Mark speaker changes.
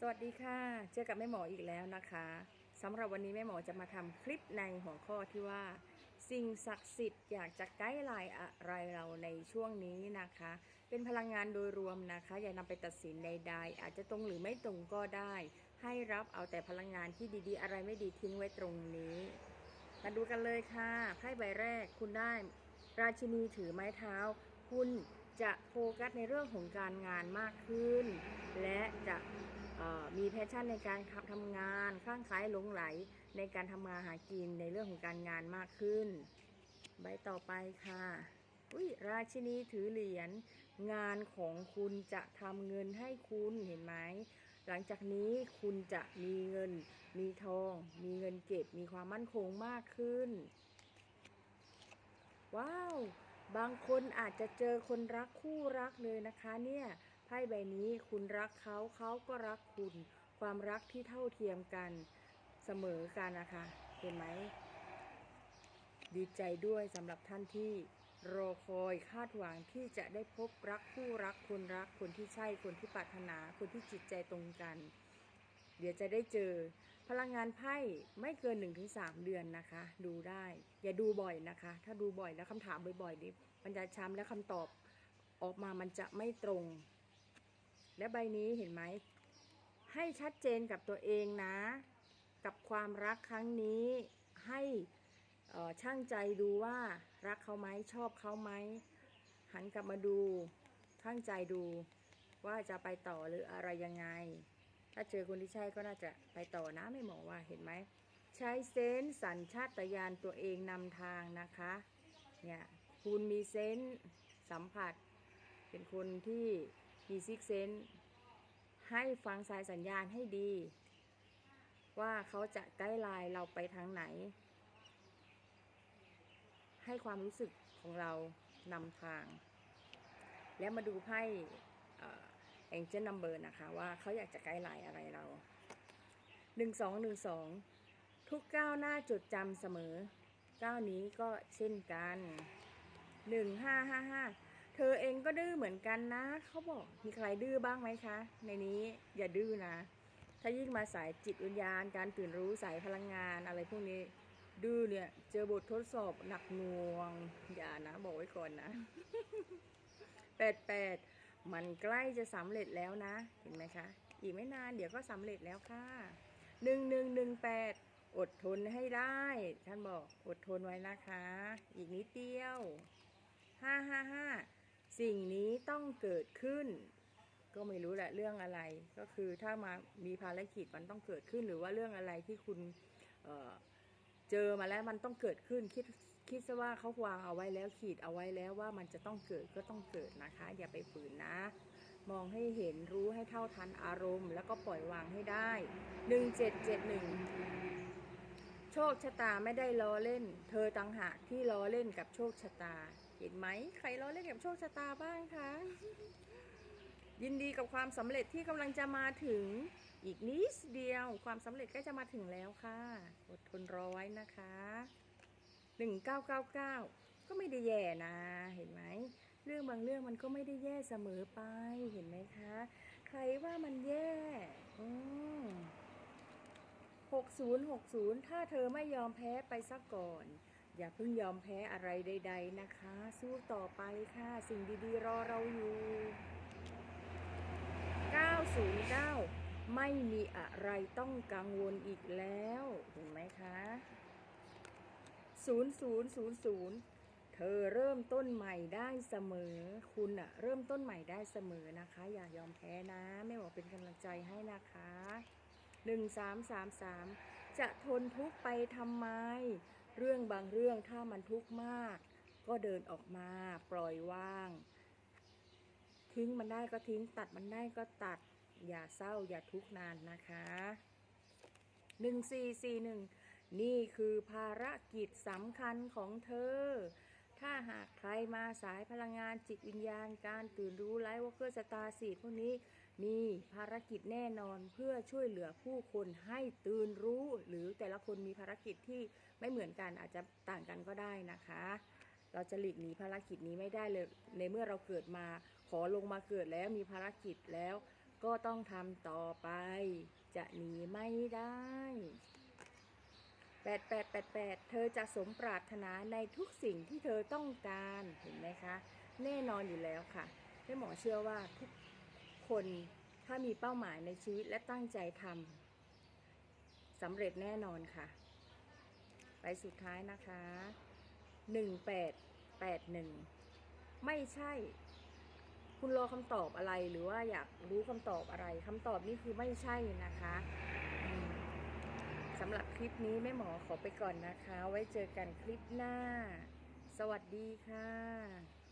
Speaker 1: สวัสดีค่ะ เจอกับแม่หมออีกแล้วนะคะสำหรับวันนี้แม่หมอจะมาทำคลิปในหัวข้อที่ว่า สิ่งศักดิ์สิทธิ์อยากจะไกด์ไลน์อะไรเราในช่วงนี้นะคะ เป็นพลังงานโดยรวมนะคะ อย่านำไปตัดสินใดๆอาจจะตรงหรือไม่ตรงก็ได้ ให้รับเอาแต่พลังงานที่ดีๆ อะไรไม่ดีทิ้งไว้ตรงนี้ มาดูกันเลยค่ะไพ่ใบแรกคุณได้ ราชินีถือไม้เท้า คุณจะโฟกัสในเรื่องของการงานมากขึ้น และจะ มีแพชชั่นในการทำงานข้างคล้ายหลงไหลในการทำมาหากินในเรื่องของการงานมากขึ้น ใบต่อไปค่ะ อุ้ยราชินีถือเหรียญงานของคุณจะทำเงินให้คุณเห็นไหมหลังจากนี้คุณจะมีเงิน มีทอง มีเงินเก็บ มีความมั่นคงมากขึ้น ว้าว บางคนอาจจะเจอคนรักคู่รักเลยนะคะเนี่ย พ่ใบนี้คุณรักเขาเขาก็รักคุณ ความรักที่เท่าเทียมกันเสมอกันนะคะ เห็นไหม ดีใจด้วยสำหรับท่านที่รอคอยคาดหวังที่จะได้พบรักคู่รักคนรักคนที่ใช่คนที่ปรารถนาคนที่จิตใจตรงกัน เดี๋ยวจะได้เจอ พลังงานไพ่ไม่เกิน 1-3 เดือนนะคะ ดูได้ อย่าดูบ่อยนะคะ ถ้าดูบ่อยแล้วคำถามบ่อยๆนี่มันจะช้ำและคำตอบออกมามันจะไม่ตรง และใบนี้เห็นไหม ให้ชัดเจนกับตัวเองนะ กับความรักครั้งนี้ให้ช่างใจดูว่ารักเขาไหมชอบเขาไหมหันกลับมาดูช่างใจดูว่าจะไปต่อหรืออะไรยังไง ถ้าเจอคนที่ใช่ก็น่าจะไปต่อนะไม่หมอว่าเห็นไหมใช้เซนสัญชาตญาณตัวเองนำทางนะคะเนี่ยคุณมีเซนสัมผัส เป็นคนที่ มีซิกเซนให้ฟังสายสัญญาณให้ดี ว่าเขาจะไกด์ไลน์เราไปทางไหน ให้ความรู้สึกของเรานำทาง แล้วมาดูไพ่แองเจิลนัมเบอร์นะคะ ว่าเขาอยากจะไกด์ไลน์อะไรเราหนึ่งสองหนึ่งสองทุกก้าวหน้าจดจำเสมอก้าวนี้ก็เช่นกันหนึ่งห้าห้าห้า เธอเองก็ดื้อเหมือนกันนะ เขาบอกมีใครดื้อบ้างไหมคะ ในนี้อย่าดื้อนะ ถ้ายิ่งมาสายจิตวิญญาณ การตื่นรู้สายพลังงานอะไรพวกนี้ ดื้อเนี่ยเจอบททดสอบหนักหน่วง อย่านะ บอกไว้ก่อนนะแปดแปดมันใกล้จะสำเร็จแล้วนะ เห็นไหมคะ อีกไม่นานเดี๋ยวก็สำเร็จแล้วค่ะหนึ่งหนึ่งหนึ่งแปดอดทนให้ได้ ท่านบอกอดทนไว้นะคะ อีกนิดเดียวห้าห้าห้า สิ่งนี้ต้องเกิดขึ้น ก็ไม่รู้แหละเรื่องอะไร ก็คือถ้ามามีภารกิจมันต้องเกิดขึ้น หรือว่าเรื่องอะไรที่คุณเเจอมาแล้วมันต้องเกิดขึ้นคิดคิดซะว่าเขาวางเอาไว้แล้วขีดเอาไว้แล้วว่ามันจะต้องเกิดก็ต้องเกิดนะคะ อย่าไปฝืนนะ มองให้เห็นรู้ให้เท่าทันอารมณ์ แล้วก็ปล่อยวางให้ได้1771 โชคชะตาไม่ได้ล้อเล่น เธอต่างหากที่ล้อเล่นกับโชคชะตา เห็นไหมใครล้อเล่นกับโชคชะตาบ้างคะ ยินดีกับความสำเร็จที่กำลังจะมาถึงอีกนิดเดียว ความสำเร็จก็จะมาถึงแล้วค่ะ อดทนรอไว้นะคะ1999ก็ไม่ได้แย่นะ เห็นไหมเรื่องบางเรื่องมันก็ไม่ได้แย่เสมอไปเห็นไหมคะ ใครว่ามันแย่อืม 60 60 ถ้าเธอไม่ยอมแพ้ไปซะก่อน อย่าเพิ่งยอมแพ้อะไรใด ๆ นะคะ สู้ต่อไปค่ะ สิ่งดีๆ รอเราอยู่ 909 ไม่มีอะไรต้องกังวลอีกแล้ว เห็นไหมคะ 0000 เธอเริ่มต้นใหม่ได้เสมอ คุณอะเริ่มต้นใหม่ได้เสมอนะคะ อย่ายอมแพ้นะ ไม่บอกเป็นกำลังใจให้นะคะ 1333 จะทนทุกข์ไปทำไม เรื่องบางเรื่องถ้ามันทุกข์มาก ก็เดินออกมาปล่อยวาง ทิ้งมันได้ก็ทิ้งตัดมันได้ก็ตัด อย่าเศร้าอย่าทุกข์นานนะคะหนึ่งสี่สี่หนึ่งนี่คือภารกิจสำคัญของเธอ ถ้าหากใครมาสายพลังงานจิตวิญญาณการตื่นรู้ไลท์วอเกอร์สตาร์สีพวกนี้ มีภารกิจแน่นอนเพื่อช่วยเหลือผู้คนให้ตื่นรู้ หรือแต่ละคนมีภารกิจที่ไม่เหมือนกันอาจจะต่างกันก็ได้นะคะ เราจะหลีกหนีภารกิจนี้ไม่ได้เลยในเมื่อเราเกิดมาขอลงมาเกิดแล้วมีภารกิจแล้วก็ต้องทำต่อไป จะหนีไม่ได้แปดแปดแปดแปดเธอจะสมปรารถนาในทุกสิ่งที่เธอต้องการเห็นไหมคะ แน่นอนอยู่แล้วค่ะแม่หมอเชื่อว่าทุก คนถ้ามีเป้าหมายในชีวิตและตั้งใจทำสำเร็จแน่นอนค่ะ ไปสุดท้ายนะคะหนึ่งแปดแปดหนึ่งไม่ใช่ คุณรอคำตอบอะไรหรือว่าอยากรู้คำตอบอะไรคำตอบนี้คือไม่ใช่นะคะสำหรับคลิปนี้แม่หมอขอไปก่อนนะคะ ไว้เจอกันคลิปหน้า สวัสดีค่ะ